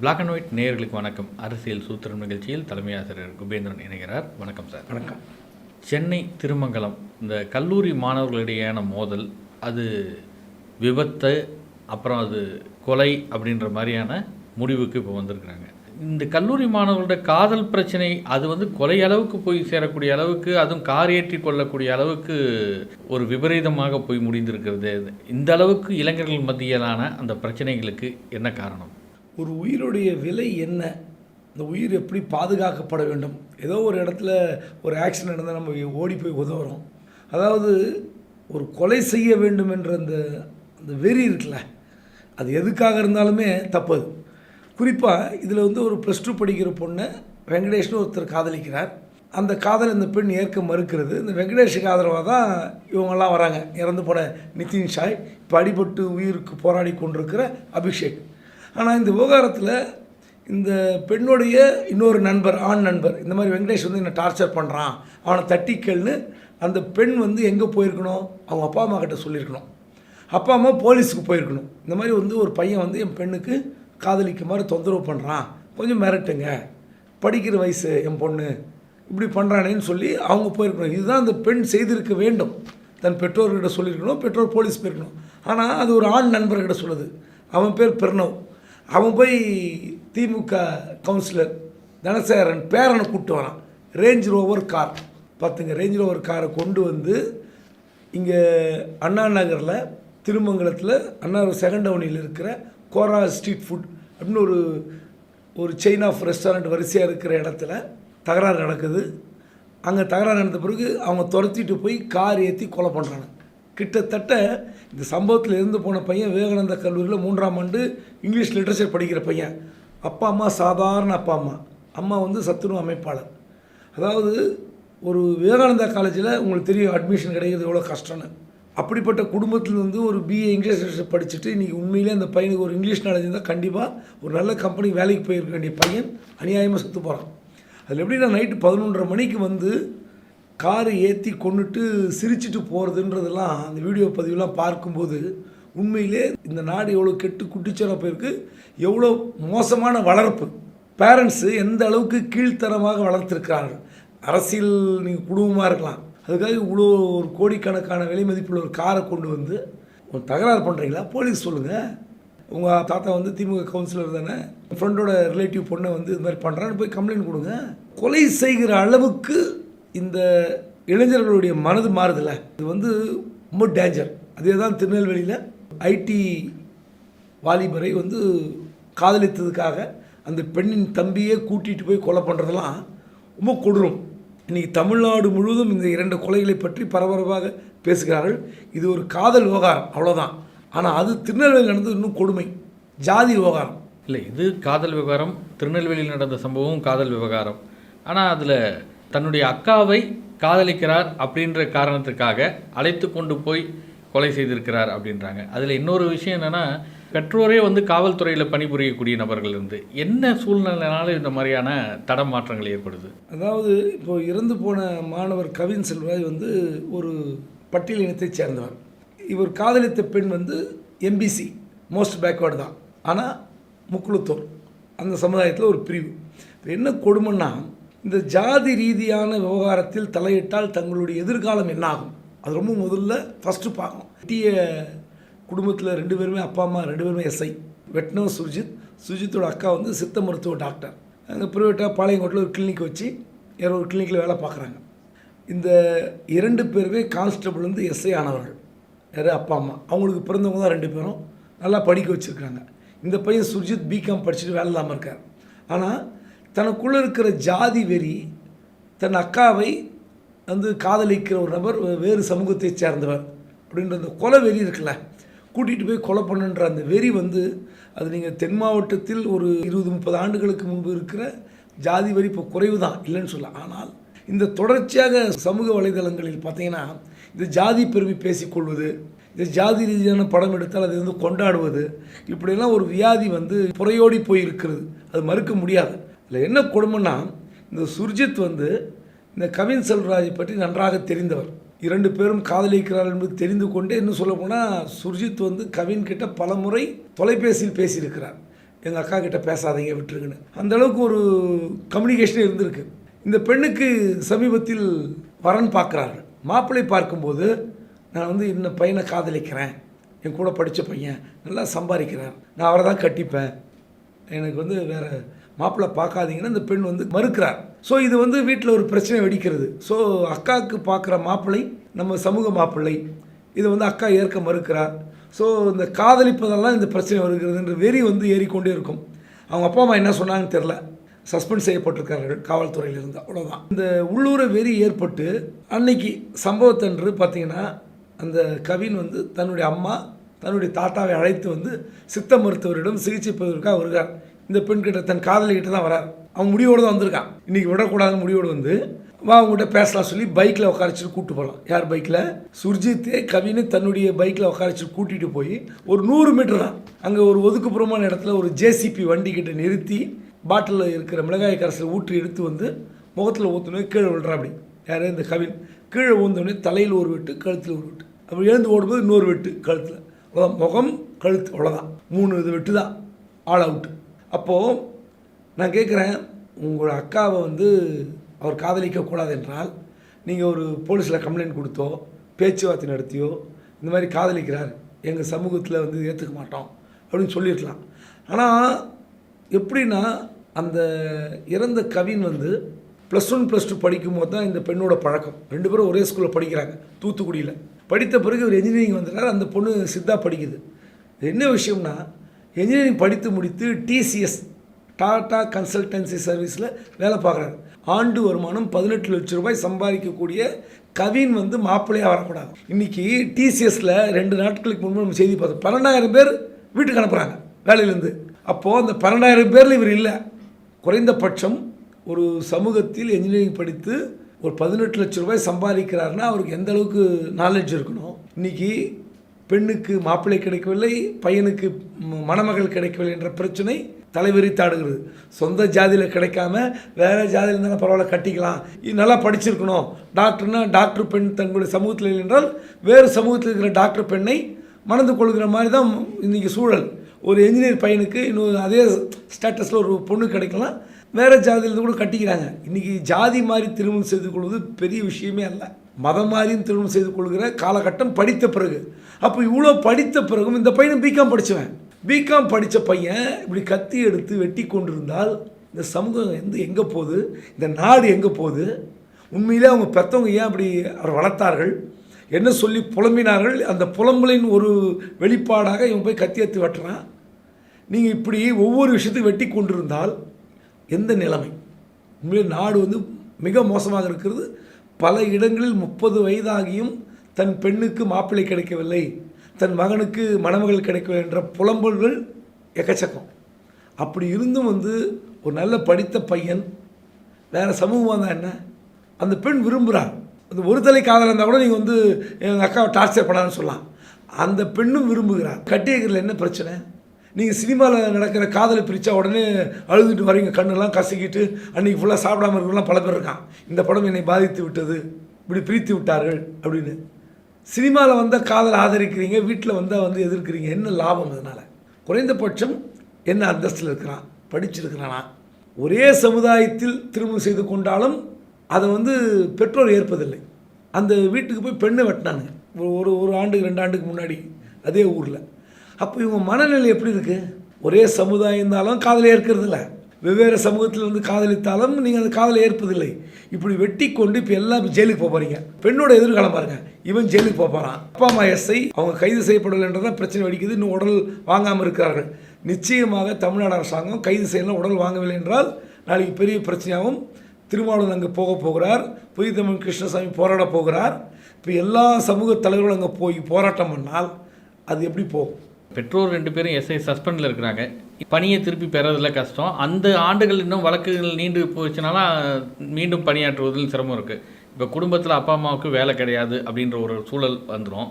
Black and white நேயர்களுக்கு வணக்கம். அரசியல் சூத்திரம் நிகழ்ச்சியில் தலைமை ஆசிரியர் குபேந்திரன் இணைகிறார். வணக்கம் சார். வணக்கம். சென்னை திருமங்கலம் இந்த கல்லூரி மாணவர்களிடையேயான மோதல் அது விபத்து அப்புறம் அது கொலை அப்படின்ற மாதிரியான முடிவுக்கு இப்போ வந்திருக்கிறாங்க. இந்த கல்லூரி மாணவர்களோட காதல் பிரச்சனை அது வந்து கொலை அளவுக்கு போய் சேரக்கூடிய அளவுக்கு அதுவும் கார் ஏற்றி கொள்ளக்கூடிய அளவுக்கு ஒரு விபரீதமாக போய் முடிந்திருக்கிறது. இந்த அளவுக்கு இளைஞர்கள் மத்தியிலான அந்த பிரச்சனைகளுக்கு என்ன காரணம்? ஒரு உயிருடைய விலை என்ன? அந்த உயிர் எப்படி பாதுகாக்கப்பட வேண்டும்? ஏதோ ஒரு இடத்துல ஒரு ஆக்சிடென்ட் நடந்தால் நம்ம ஓடி போய் உதவுறோம். அதாவது ஒரு கொலை செய்ய வேண்டும் என்ற அந்த அந்த வெறி இருக்குல்ல அது எதுக்காக இருந்தாலுமே தப்பு அது குறிப்பாக இதில் வந்து ஒரு ப்ளஸ் டூ படிக்கிற பொண்ணை வெங்கடேஷ்னு ஒருத்தர் காதலிக்கிறார். அந்த காதல் இந்த பெண் ஏற்க மறுக்கிறது. இந்த வெங்கடேஷுக்கு ஆதரவாக தான் இவங்கெல்லாம் வராங்க. இறந்து போன நிதின் ஷாய் இப்போ அடிபட்டு உயிருக்கு போராடி கொண்டிருக்கிற அபிஷேக். ஆனால் இந்த விவகாரத்தில் இந்த பெண்ணுடைய இன்னொரு நண்பர் ஆண் நண்பர் இந்த மாதிரி வெங்கடேஷ் வந்து என்னை டார்ச்சர் பண்ணுறான் அவனை தட்டிக்கல்னு அந்த பெண் வந்து எங்கே போயிருக்கணும்? அவங்க அப்பா அம்மா கிட்ட சொல்லியிருக்கணும். அப்பா அம்மா போலீஸுக்கு போயிருக்கணும். இந்த மாதிரி வந்து ஒரு பையன் வந்து என் பெண்ணுக்கு காதலிக்குமாறு தொந்தரவு பண்ணுறான் கொஞ்சம் மிரட்டுங்க. படிக்கிற வயசு என் பொண்ணு. இப்படி பண்ணுறானேன்னு சொல்லி அவங்க போயிருக்கணும். இதுதான் அந்த பெண் செய்திருக்க வேண்டும். தன் பெற்றோர்கிட்ட சொல்லியிருக்கணும் பெற்றோர் போலீஸ் போயிருக்கணும். ஆனால் அது ஒரு ஆண் நண்பர்கிட்ட சொல்லுது. அவன் பேர் பிரணவ். அவன் போய் திமுக கவுன்சிலர் தனசேகரன் பேரனை கூப்பிட்டு வரான். ரேஞ்ச் ரோவர் கார் பார்த்துங்க ரேஞ்ச் ரோவர் காரை கொண்டு வந்து இங்கே அண்ணா நகரில் திருமங்கலத்தில் அண்ணா செகண்ட் அவனியில் இருக்கிற கோரா ஸ்ட்ரீட் ஃபுட் அப்படின்னு ஒரு ஒரு செயின் ஆஃப் ரெஸ்டாரண்ட் வரிசையாக இருக்கிற இடத்துல தகராறு நடக்குது. அங்கே தகராறு நடந்த பிறகு அவங்க துரத்திட்டு போய் கார் ஏற்றி கொலை பண்ணுறாங்க கிட்டத்தட்ட இந்த சம்பவத்தில் இருந்து போன பையன் விவேகானந்த கல்லூரியில் மூன்றாம் ஆண்டு இங்கிலீஷ் லிட்ரேச்சர் படிக்கிற பையன். அப்பா அம்மா சாதாரண அப்பா அம்மா. அம்மா வந்து சத்துணவு அமைப்பாளர். அதாவது ஒரு விவேகானந்தா காலேஜில் உங்களுக்கு தெரியும் அட்மிஷன் கிடைக்கிறது எவ்வளோ கஷ்டம்னு. அப்படிப்பட்ட குடும்பத்தில் வந்து ஒரு பிஏ இங்கிலீஷ் லிட்ரேச்சர் படிச்சுட்டு இன்றைக்கி உண்மையிலே அந்த பையனுக்கு ஒரு இங்கிலீஷ் நாலேஜ் இருந்தால் கண்டிப்பாக ஒரு நல்ல கம்பெனி வேலைக்கு போயிருக்க வேண்டிய பையன். அநியாயமாக செத்து போகிறான் அதில் எப்படின்னா நைட்டு பதினொன்றரை மணிக்கு வந்து காரை ஏற்றி கொண்டுட்டு சிரிச்சிட்டு போகிறதுன்றதெல்லாம் அந்த வீடியோ பதிவுலாம் பார்க்கும்போது உண்மையிலே இந்த நாடு எவ்வளோ கெட்டு குட்டிச்சோரா போயிருக்கு எவ்வளோ மோசமான வளர்ப்பு. பேரண்ட்ஸு எந்த அளவுக்கு கீழ்த்தரமாக வளர்த்துருக்கிறார்கள். அரசியல் நீங்கள் குடும்பமாக இருக்கலாம். அதுக்காக இவ்வளோ ஒரு கோடிக்கணக்கான விலை மதிப்புள்ள ஒரு காரை கொண்டு வந்து ஒரு தகராறு பண்ணுறீங்களா போலீஸ் சொல்லுங்கள் உங்கள் தாத்தா வந்து திமுக கவுன்சிலர் தானே. ஃப்ரெண்டோட ரிலேட்டிவ் பொண்ணை வந்து இது மாதிரி பண்ணுறான்னு போய் கம்ப்ளைண்ட் கொடுங்க. கொலை செய்கிற அளவுக்கு இந்த இளைஞர்களுடைய மனது மாறுதில்ல? இது வந்து ரொம்ப டேஞ்சர் அதே தான் திருநெல்வேலியில் ஐடி வாலிபரை வந்து காதலித்ததுக்காக அந்த பெண்ணின் தம்பியே கூட்டிகிட்டு போய் கொலை பண்ணுறதெல்லாம் ரொம்ப கொடூரம். இன்றைக்கி தமிழ்நாடு முழுவதும் இந்த இரண்டு கொலைகளை பற்றி பரபரப்பாக பேசுகிறார்கள். இது ஒரு காதல் விவகாரம் அவ்வளோதான் ஆனால் அது திருநெல்வேலியில் நடந்தது இன்னும் கொடுமை. ஜாதி விவகாரம். இல்லை இது காதல் விவகாரம். திருநெல்வேலியில் நடந்த சம்பவம் காதல் விவகாரம். ஆனால் அதில் தன்னுடைய அக்காவை காதலிக்கிறார் அப்படின்ற காரணத்துக்காக அழைத்து கொண்டு போய் கொலை செய்திருக்கிறார் அப்படின்றாங்க. அதில் இன்னொரு விஷயம் என்னென்னா பெற்றோரே வந்து காவல்துறையில் பணிபுரியக்கூடிய நபர்கள் இருந்து என்ன சூழ்நிலைனால இந்த மாதிரியான தடம் மாற்றங்கள் ஏற்படுது? அதாவது இப்போ இறந்து போன மாணவர் கவின் செல்வராஜ் வந்து ஒரு பட்டியல் இனத்தைச் சேர்ந்தவர். இவர் காதலித்த பெண் வந்து எம்பிசி மோஸ்ட் பேக்வேர்டு தான். ஆனால் முக்குளத்தோர் அந்த சமுதாயத்தில் ஒரு பிரிவு. இப்போ என்ன கொடுமைன்னா இந்த ஜாதி ரீதியான விவகாரத்தில் தலையிட்டால் தங்களுடைய எதிர்காலம் என்னாகும்? அது ரொம்ப முதல்ல ஃபஸ்ட்டு பார்க்கணும். வெட்டிய குடும்பத்தில் ரெண்டு பேருமே அப்பா அம்மா ரெண்டு பேருமே எஸ்ஐ வெட்னோ சுர்ஜித். சுஜித்தோட அக்கா வந்து சித்த மருத்துவ டாக்டர். அங்கே ப்ரைவேட்டாக பாளையங்கோட்டில் ஒரு கிளினிக் வச்சு யாரோ ஒரு கிளினிக்கில் வேலை பார்க்குறாங்க. இந்த இரண்டு பேருமே கான்ஸ்டபிள் வந்து எஸ்ஐ ஆனவர்கள். யார்? அப்பா அம்மா. அவங்களுக்கு பிறந்தவங்க தான் ரெண்டு பேரும். நல்லா படிக்க வச்சுருக்காங்க. இந்த பையன் சுர்ஜித் பிகாம் படிச்சுட்டு வேலை இல்லாமல் இருக்கார். ஆனால் தனக்குள்ளே இருக்கிற ஜாதி வெறி தன் அக்காவை வந்து காதலிக்கிற ஒரு நபர் வேறு சமூகத்தைச் சேர்ந்தவர் அப்படின்ற அந்த கொலை வெறி இருக்குல்ல கூட்டிகிட்டு போய் கொலை பண்ணுன்ற அந்த வெறி வந்து அது நீங்கள் தென் மாவட்டத்தில் ஒரு இருபது முப்பது ஆண்டுகளுக்கு முன்பு இருக்கிற ஜாதி வெறி இப்போ குறைவு தான் இல்லைன்னு சொல்ல ஆனால் இந்த தொடர்ச்சியாக சமூக வலைதளங்களில் பார்த்தீங்கன்னா இந்த ஜாதி பெருமை பேசிக்கொள்வது இந்த ஜாதி ரீதியான படம் எடுத்தால் அதை வந்து கொண்டாடுவது இப்படியெல்லாம் ஒரு வியாதி வந்து புறையோடி போயிருக்கிறது. அது மறுக்க முடியாது. இதில் என்ன கொடுமைன்னா இந்த சுர்ஜித் வந்து இந்த கவின் செல்வராஜை பற்றி நன்றாக தெரிந்தவர். இரண்டு பேரும் காதலிக்கிறார் என்பது தெரிந்து கொண்டே இன்னும் சொல்ல போனால் சுர்ஜித் வந்து கவின் கிட்ட பல முறை தொலைபேசியில் பேசியிருக்கிறார். எங்கள் அக்கா கிட்ட பேசாதீங்க விட்டுருக்குன்னு அந்த அளவுக்கு ஒரு கம்யூனிகேஷன் இருந்திருக்கு. இந்த பெண்ணுக்கு சமீபத்தில் வரன் பார்க்குறார்கள். மாப்பிள்ளை பார்க்கும்போது நான் வந்து இந்த பையனை காதலிக்கிறேன். என் கூட படித்த பையன் நல்லா சம்பாதிக்கிறேன் நான் அவரை தான் கட்டிப்பேன். எனக்கு வந்து வேறு மாப்பிள்ளை பார்க்காதீங்கன்னு இந்த பெண் வந்து மறுக்கிறார். ஸோ இது வந்து வீட்டில் ஒரு பிரச்சனை வெடிக்கிறது. ஸோ அக்காவுக்கு பார்க்குற மாப்பிள்ளை நம்ம சமூக மாப்பிள்ளை இதை வந்து அக்கா ஏற்க மறுக்கிறார். ஸோ இந்த காதலிப்பதெல்லாம் இந்த பிரச்சனை வருகிறதுன்ற வெறி வந்து ஏறிக்கொண்டே இருக்கும். அவங்க அப்பா அம்மா என்ன சொன்னாங்கன்னு தெரில சஸ்பெண்ட் செய்யப்பட்டிருக்கார்கள் காவல்துறையிலிருந்து. அவ்வளோதான் இந்த உள்ளூர வெறி ஏற்பட்டு அன்னைக்கு சம்பவத்தன்று பார்த்தீங்கன்னா அந்த கவின் வந்து தன்னுடைய அம்மா தன்னுடைய தாத்தாவை அழைத்து வந்து சித்த மருத்துவரிடம் சிகிச்சை பெறுவதற்காக வருகிறார். இந்த பெண்கிட்ட தன் காதலிக்கிட்ட தான் வரார். அவன் முடிவோடு தான் வந்திருக்கான். இன்றைக்கி விடக்கூடாதுன்னு முடிவோடு வந்து வா அவங்ககிட்ட பேசலாம் சொல்லி பைக்கில் உட்காரச்சிட்டு கூப்பிட்டு போகலாம் யார் பைக்கில் சுர்ஜித்தே கவின்னு தன்னுடைய பைக்கில் உட்காரச்சிட்டு கூட்டிகிட்டு போய் ஒரு நூறு மீட்டர் தான். அங்கே ஒரு ஒதுக்குப்புறமான இடத்துல ஒரு ஜேசிபி வண்டி கிட்ட நிறுத்தி பாட்டிலில் இருக்கிற மிளகாய் கரைசல் ஊற்றி எடுத்து வந்து முகத்தில் ஊற்றுனே கீழே விழுறா அப்படி யார்? இந்த கவின். கீழே ஊந்தோடனே தலையில் ஒரு வெட்டு கழுத்தில் ஒரு வெட்டு. அப்படி எழுந்து ஓடும்போது இன்னொரு வெட்டு கழுத்தில். அவ்வளோதான் முகம் கழுத்து அவ்வளோதான் மூணு இது வெட்டு தான் ஆல் அவுட்டு அப்போது நான் கேட்குறேன் உங்களோட அக்காவை வந்து அவர் காதலிக்கக்கூடாது என்றால் நீங்கள் ஒரு போலீஸில் கம்ப்ளைண்ட் கொடுத்தோ பேச்சுவார்த்தை நடத்தியோ இந்த மாதிரி காதலிக்கிறார் எங்கள் சமூகத்தில் வந்து ஏற்றுக்க மாட்டோம் அப்படின்னு சொல்லியிருக்கலாம் ஆனால் எப்படின்னா அந்த இறந்த கவின் வந்து ப்ளஸ் ஒன் ப்ளஸ் டூ படிக்கும்போது தான் இந்த பெண்ணோட பழக்கம். ரெண்டு பேரும் ஒரே ஸ்கூலில் படிக்கிறாங்க தூத்துக்குடியில். படித்த பிறகு ஒரு இன்ஜினியரிங் வந்துட்டார் அந்த பொண்ணு சித்தா படிக்குது. என்ன விஷயம்னா இன்ஜினியரிங் படித்து முடித்து டிசிஎஸ் டாடா கன்சல்டன்சி சர்வீஸில் வேலை பார்க்குறாரு. ஆண்டு வருமானம் பதினெட்டு லட்சம் ரூபாய் சம்பாதிக்கக்கூடிய கவின் வந்து மாப்பிள்ளையாக வரக்கூடாது. இன்றைக்கி டிசிஎஸில் ரெண்டு நாட்களுக்கு முன்பு நம்ம செய்தி பார்த்தோம். பன்னெண்டாயிரம் பேர் வீட்டுக்கு அனுப்புகிறாங்க வேலையிலேருந்து. அப்போது அந்த பன்னெண்டாயிரம் பேரில் இவர் இல்லை. குறைந்தபட்சம் ஒரு சமூகத்தில் இன்ஜினியரிங் படித்து ஒரு பதினெட்டு லட்ச ரூபாய் சம்பாதிக்கிறாருன்னா அவருக்கு எந்த அளவுக்கு நாலேஜ் இருக்கணும்? இன்றைக்கி பெண்ணுக்கு மாப்பிள்ளை கிடைக்கவில்லை பையனுக்கு மணமகள் கிடைக்கவில்லை என்ற பிரச்சனை தலைவிரித்தாடுகிறது சொந்த ஜாதியில் கிடைக்காம வேறு ஜாதியில் இருந்தாலும் பரவாயில்ல கட்டிக்கலாம். இது நல்லா படிச்சிருக்கணும். டாக்டர்னா டாக்டர் பெண் தங்களுடைய சமூகத்தில் இல்லை என்றால் வேறு சமூகத்தில் இருக்கிற டாக்டர் பெண்ணை மணந்து கொள்கிற மாதிரி தான் இன்றைக்கி சூழல். ஒரு என்ஜினியர் பையனுக்கு இன்னும் அதே ஸ்டேட்டஸில் ஒரு பொண்ணு கிடைக்கலாம். வேறு ஜாதியிலேருந்து கூட கட்டிக்கிறாங்க. இன்றைக்கி ஜாதி மாதிரி திருமணம் செய்து கொள்வது பெரிய விஷயமே அல்ல. மதம் மாதிரியும் திருமணம் செய்து கொள்கிற காலகட்டம் படித்த பிறகு. அப்போ இவ்வளோ படித்த பிறகும் இந்த பையன் பிகாம் படித்தவன் பிகாம் படித்த பையன் இப்படி கத்தி எடுத்து வெட்டி கொண்டிருந்தால் இந்த சமூகம் வந்து எங்கே போகுது? இந்த நாடு எங்கே போகுது? உண்மையிலே அவங்க பெற்றவங்க ஏன் அப்படி வளர்த்தார்கள்? என்ன சொல்லி புலம்பினார்கள்? அந்த புலம்பலின் ஒரு வெளிப்பாடாக இவன் போய் கத்தி எடுத்து வெட்டுறான். நீங்கள் இப்படி ஒவ்வொரு விஷயத்தையும் வெட்டி கொண்டிருந்தால் எந்த நிலைமை? உண்மையிலே நாடு வந்து மிக மோசமாக இருக்கிறது. பல இடங்களில் முப்பது வயதாகியும் தன் பெண்ணுக்கு மாப்பிள்ளை கிடைக்கவில்லை தன் மகனுக்கு மணமகள் கிடைக்கவில்லை என்ற புலம்பல்கள் எக்கச்சக்கம். அப்படி இருந்தும் வந்து ஒரு நல்ல படித்த பையன் வேறு சமூகமாக தான் என்ன? அந்த பெண் விரும்புகிறார் அந்த ஒரு தலை காதல் இருந்தால் கூட நீங்கள் வந்து எங்கள் அக்காவை டார்ச்சர் பண்ணான்னு சொல்லலாம். அந்த பெண்ணும் விரும்புகிறார் கட்டி என்ன பிரச்சனை? நீங்கள் சினிமாவில் நடக்கிற காதலை பிரித்தா உடனே அழுதுட்டு வரீங்க கண்ணெல்லாம் கசக்கிட்டு அன்றைக்கி ஃபுல்லாக சாப்பிடாம இருக்கிறவங்களாம் பல பேர் இருக்கான் இந்த படம் என்னை பாதித்து விட்டது இப்படி பிரித்து விட்டார்கள் அப்படின்னு. சினிமாவில் வந்தால் காதல் ஆதரிக்கிறீங்க வீட்டில் வந்தால் வந்து எதிர்க்கிறீங்க. என்ன லாபம் அதனால் குறைந்தபட்சம் என்ன அந்தஸ்தில் இருக்கிறான் படிச்சிருக்கிறானா? ஒரே சமுதாயத்தில் திருமணம் செய்து கொண்டாலும் அதை வந்து பெற்றோர் ஏற்பதில்லை. அந்த வீட்டுக்கு போய் பெண்ணை வெட்டினானுங்க. ஒரு ஒரு ஒரு ஆண்டுக்கு ரெண்டு ஆண்டுக்கு முன்னாடி அதே ஊரில். அப்போ இவங்க மனநிலை எப்படி இருக்குது ஒரே சமுதாயம் இருந்தாலும் காதலை ஏற்கிறதில்ல. வெவ்வேறு சமூகத்தில் வந்து காதலித்தாலும் நீங்கள் அந்த காதலை ஏற்பதில்லை. இப்படி வெட்டி கொண்டு இப்போ எல்லாம் ஜெயிலுக்கு போக போகிறீங்க பெண்ணோட எதிர்காலம் பாருங்க. இவன் ஜெயிலுக்கு போக போகிறான் அப்பா அம்மா எஸ்ஐ அவங்க கைது செய்யப்படலைன்றதான் பிரச்சனை வெடிக்குது. இன்னும் உடல் வாங்காமல் இருக்கிறார்கள். நிச்சயமாக தமிழ்நாடு அரசாங்கம் கைது செய்யலாம் உடல் வாங்கவில்லை என்றால் நாளைக்கு பெரிய பிரச்சனையாகவும் திருமாவளவன் அங்கே போக போகிறார். புதிய தமிழ் கிருஷ்ணசாமி போராட போகிறார். இப்போ எல்லா சமூக தலைவர்களும் அங்கே போய் போராட்டம் பண்ணால் அது எப்படி போகும்? பெற்றோர் ரெண்டு பேரும் எஸ்ஐ சஸ்பெண்டில் இருக்கிறாங்க. பணியை திருப்பி பெறதில் கஷ்டம். அந்த ஆண்டுகள் இன்னும் வழக்குகள் நீண்டு போச்சுனால மீண்டும் பணியாற்றுவதில் சிரமம் இருக்குது இப்போ குடும்பத்தில் அப்பா அம்மாவுக்கு வேலை கிடையாது அப்படின்ற ஒரு சூழல் வந்துடும்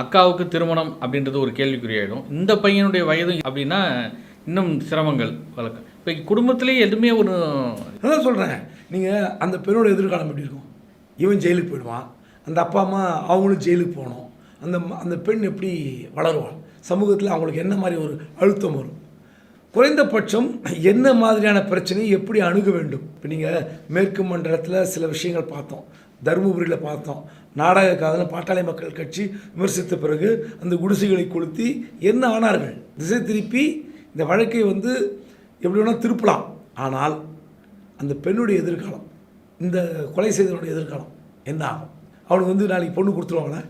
அக்காவுக்கு திருமணம் அப்படின்றது ஒரு கேள்விக்குறியாயிடும். இந்த பையனுடைய வயது அப்படின்னா இன்னும் சிரமங்கள் வழக்கு. இப்போ குடும்பத்திலே எதுவுமே ஒரு அதான் சொல்கிறேன் நீங்கள் அந்த பெண்ணோட எதிர்காலம் எப்படி இருக்கும்? இவன் ஜெயிலுக்கு போயிடுவான். அந்த அப்பா அம்மா அவங்களும் ஜெயிலுக்கு போகணும். அந்த ம- அந்த பெண் எப்படி வளருவாள்? சமூகத்தில் அவங்களுக்கு என்ன மாதிரி ஒரு அழுத்தம் வரும்? குறைந்தபட்சம் என்ன மாதிரியான பிரச்சனையை எப்படி அணுக வேண்டும்? இப்போ நீங்கள் மேற்கு மண்டலத்தில் சில விஷயங்கள் பார்த்தோம். தருமபுரியில் பார்த்தோம். நாடக காதல பாட்டாளி மக்கள் கட்சி விமர்சித்த பிறகு அந்த குடிசைகளை கொளுத்தி என்ன ஆனார்கள்? திசை திருப்பி இந்த வழக்கை வந்து எப்படி வேணால் திருப்பலாம். ஆனால் அந்த பெண்ணுடைய எதிர்காலம் இந்த கொலை செய்தவனுடைய எதிர்காலம் என்ன ஆகும்? அவனுக்கு வந்து நாளைக்கு பொண்ணு கொடுத்துருவாங்களே?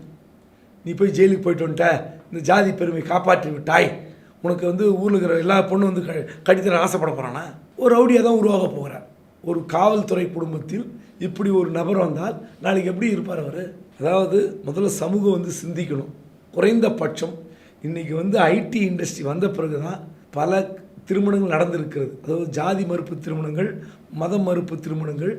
நீ போய் ஜெயிலுக்கு போயிட்டு வந்துட்ட. இந்த ஜாதி பெருமை காப்பாற்றி விட்டாய். உனக்கு வந்து ஊரில் இருக்கிற எல்லா பொண்ணும் வந்து க கடித்தர ஆசைப்பட போகிறானா ஒரு ரவுடியாக தான் உருவாக போகிறார் ஒரு காவல்துறை குடும்பத்தில் இப்படி ஒரு நபர் வந்தால் நாளைக்கு எப்படி இருப்பார் அவர்? அதாவது முதல்ல சமூகம் வந்து சிந்திக்கணும். குறைந்தபட்சம் இன்றைக்கி வந்து ஐடி இண்டஸ்ட்ரி வந்த பிறகு தான் பல திருமணங்கள் நடந்திருக்கிறது. அதாவது ஜாதி மறுப்பு திருமணங்கள் மத மறுப்பு திருமணங்கள்.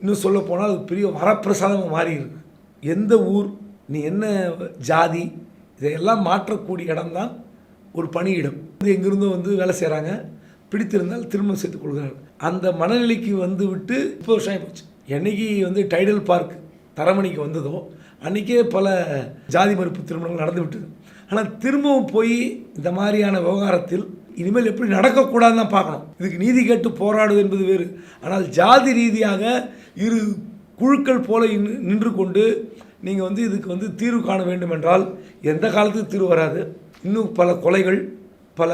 இன்னும் சொல்லப்போனால் அது பெரிய வரப்பிரசாதமாக மாறி இருக்கு எந்த ஊர் நீ என்ன ஜாதி? இதையெல்லாம் மாற்றக்கூடிய இடம்தான் ஒரு பணியிடம். இது எங்கிருந்தும் வந்து வேலை செய்கிறாங்க பிடித்திருந்தால் திருமணம் செய்து கொள்கிறார்கள். அந்த மனநிலைக்கு வந்து விட்டு முப்பது வருஷம் ஆகிப்போச்சு என்னைக்கு வந்து டைடல் பார்க் தரமணிக்கு வந்ததோ அன்றைக்கே பல ஜாதி மறுப்பு திருமணங்கள் நடந்து விட்டது. ஆனால் திரும்பவும் போய் இந்த மாதிரியான விவகாரத்தில் இனிமேல் எப்படி நடக்கக்கூடாதுன்னு தான் பார்க்கணும். இதுக்கு நீதி கேட்டு போராடுவது என்பது வேறு. ஆனால் ஜாதி ரீதியாக இரு குழுக்கள் போல நின்று- நின்று கொண்டு நீங்கள் வந்து இதுக்கு வந்து தீர்வு காண வேண்டும் என்றால் எந்த காலத்துக்கு தீர்வு வராது. இன்னும் பல கொலைகள் பல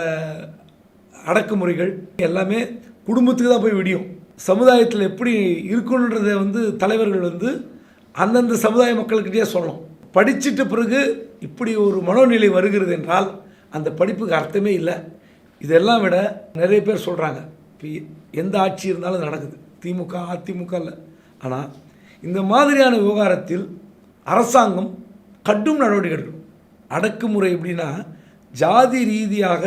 அடக்குமுறைகள் எல்லாமே குடும்பத்துக்கு தான் போய் விடியும். சமுதாயத்தில் எப்படி இருக்கணுன்றதை வந்து தலைவர்கள் வந்து அந்தந்த சமுதாய மக்களுக்கிட்டே சொல்லணும். படிச்சுட்ட பிறகு இப்படி ஒரு மனோநிலை வருகிறது என்றால் அந்த படிப்புக்கு அர்த்தமே இல்லை. இதெல்லாம் விட நிறைய பேர் சொல்கிறாங்க இப்போ எந்த ஆட்சி இருந்தாலும் நடக்குது. திமுக அதிமுக இல்லை. ஆனால் இந்த மாதிரியான விவகாரத்தில் அரசாங்கம் கடும் நடவடிக்கை எடுக்கணும் அடக்குமுறை எப்படின்னா ஜாதி ரீதியாக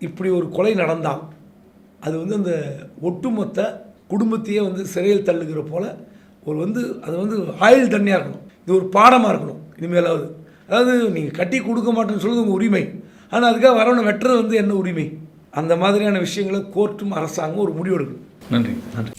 இப்படி ஒரு கொலை நடந்தால் அது வந்து அந்த ஒட்டுமொத்த குடும்பத்தையே வந்து சிறையில் தள்ளுகிற போல் ஒரு வந்து அது வந்து ஆயுள் தண்ணியாக இருக்கணும். இது ஒரு பாடமாக இருக்கணும் இனிமேலாவது. அதாவது நீங்கள் கட்டி கொடுக்க மாட்டேன்னு சொல்லுறது உங்கள் உரிமை. ஆனால் அதுக்காக வரவனை வெட்டுறது வந்து என்ன உரிமை? அந்த மாதிரியான விஷயங்களை கோர்ட்டும் அரசாங்கம் ஒரு முடிவு எடுக்கணும் நன்றி. நன்றி.